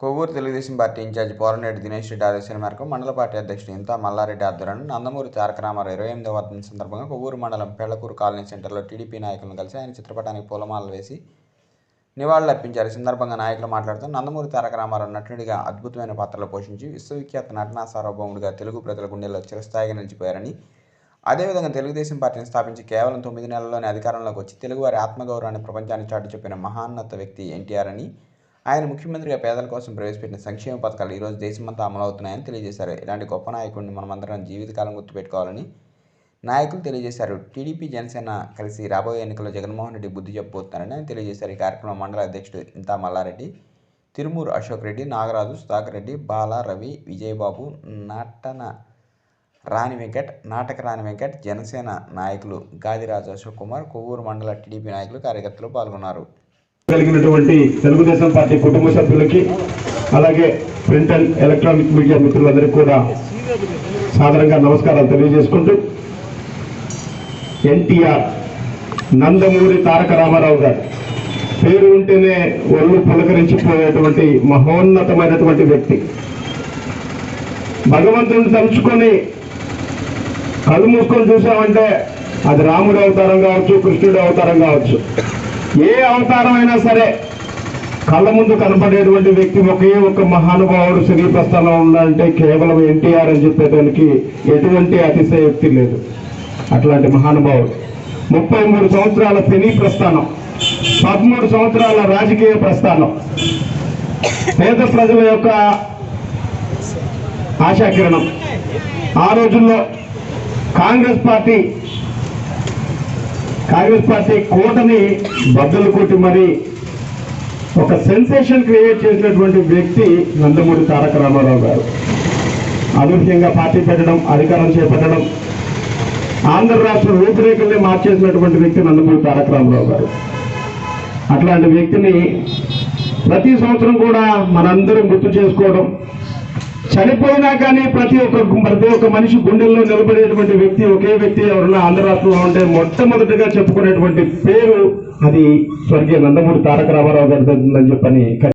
Kovvur Telugu Desam party incharge Poraneti Dinesh Reddy ఆదేశాల మేరకు మండల పార్టీ అధ్యక్షుడు ఇంతా మల్లారెడ్డి ఆధ్వర్యంలో నందమూరి తారక రామారావు ఇరవై ఎనిమిదవ వర్ధంతి సందర్భంగా కొవ్వూరు మండలం పెళ్ళకూరు కాలనీ సెంటర్లో టీడీపీ నాయకులను కలిసి ఆయన చిత్రపటానికి పూలమాలలు వేసి నివాళులు అర్పించారు. సందర్భంగా నాయకులు మాట్లాడుతూ నందమూరి తారక రామారావు నటుడిగా అద్భుతమైన పాత్రలు పోషించి విశ్వవిఖ్యాత నటనా సార్వభౌముడిగా తెలుగు ప్రజల గుండెల్లో చిరస్థాయిగా నిలిచిపోయారని అదేవిధంగా తెలుగుదేశం పార్టీని స్థాపించి కేవలం తొమ్మిది నెలల్లోనే అధికారంలోకి వచ్చి తెలుగువారి ఆత్మగౌరవాన్ని ప్రపంచానికి చాటి చెప్పిన మహాన్నత వ్యక్తి ఎన్టీఆర్ అని ఆయన ముఖ్యమంత్రిగా పేదల కోసం ప్రవేశపెట్టిన సంక్షేమ పథకాలు ఈరోజు దేశమంతా అమలవుతున్నాయని తెలియజేశారు. ఇలాంటి గొప్ప నాయకుడిని మనమందరం జీవితకాలం గుర్తుపెట్టుకోవాలని నాయకులు తెలియజేశారు. టీడీపీ జనసేన కలిసి రాబోయే ఎన్నికల్లో జగన్మోహన్ రెడ్డి బుద్ధి చెప్పబోతున్నారని ఆయన తెలియజేశారు. ఈ కార్యక్రమం మండల అధ్యక్షుడు ఇంతా మల్లారెడ్డి తిరుమూరు అశోక్ రెడ్డి నాగరాజు సుధాకర్ రెడ్డి బాల రవి విజయబాబు నటన రాణి వెంకట్ నాటక రాణి వెంకట్ జనసేన నాయకులు గాదిరాజు అశోక్ కుమార్ కొవ్వూరు మండల టీడీపీ నాయకులు కార్యకర్తలు పాల్గొన్నారు. కలిగినటువంటి తెలుగుదేశం పార్టీ కుటుంబ సభ్యులకి అలాగే ప్రింట్ అండ్ ఎలక్ట్రానిక్ మీడియా మిత్రులందరికీ కూడా సాధారణంగా నమస్కారాలు తెలియజేసుకుంటూ ఎన్టీఆర్ నందమూరి తారక రామారావు గారు పేరు ఉంటేనే ఒళ్ళు పులకరించిపోయేటువంటి మహోన్నతమైనటువంటి వ్యక్తి. భగవంతుని తలుచుకొని కళ్ళు మూసుకొని చూసామంటే అది రాముడు అవతారం కావచ్చు కృష్ణుడి అవతారం కావచ్చు. ఏ అవతారం అయినా సరే కళ్ళ ముందు కనపడేటువంటి వ్యక్తి ఒకే ఒక మహానుభావుడు శ్రీ ప్రస్థానం ఉందంటే కేవలం ఎన్టీఆర్ అని చెప్పేదానికి ఎటువంటి అతిశయోక్తి లేదు. అట్లాంటి మహానుభావుడు. ముప్పై మూడు సంవత్సరాల సినీ ప్రస్థానం పదమూడు సంవత్సరాల రాజకీయ ప్రస్థానం. పేద ప్రజల యొక్క ఆశాకిరణం. ఆ రోజుల్లో కాంగ్రెస్ పార్టీ కాంగ్రెస్ పార్టీ కోటని బద్దలు కొట్టి మరి ఒక సెన్సేషన్ క్రియేట్ చేసినటువంటి వ్యక్తి నందమూరి తారక రామారావు గారు. అనూహ్యంగా పార్టీ పెట్టడం అధికారం చేపట్టడం ఆంధ్ర రాష్ట్ర రూపురేఖల్ని మార్చేసినటువంటి వ్యక్తి నందమూరి తారక రామారావు గారు. అట్లాంటి వ్యక్తిని ప్రతి సంవత్సరం కూడా మనందరం గుర్తు చేసుకోవడం చనిపోయినా కానీ ప్రతి ఒక్క ప్రతి ఒక్క మనిషి గుండెల్లో నిలబడేటువంటి వ్యక్తి ఒకే వ్యక్తి ఎవరన్నా ఆంధ్రరాష్ట్రంలో ఉంటే మొట్టమొదటిగా చెప్పుకునేటువంటి పేరు అది స్వర్గీయ నందమూరి తారక రామారావు గారి చెప్పని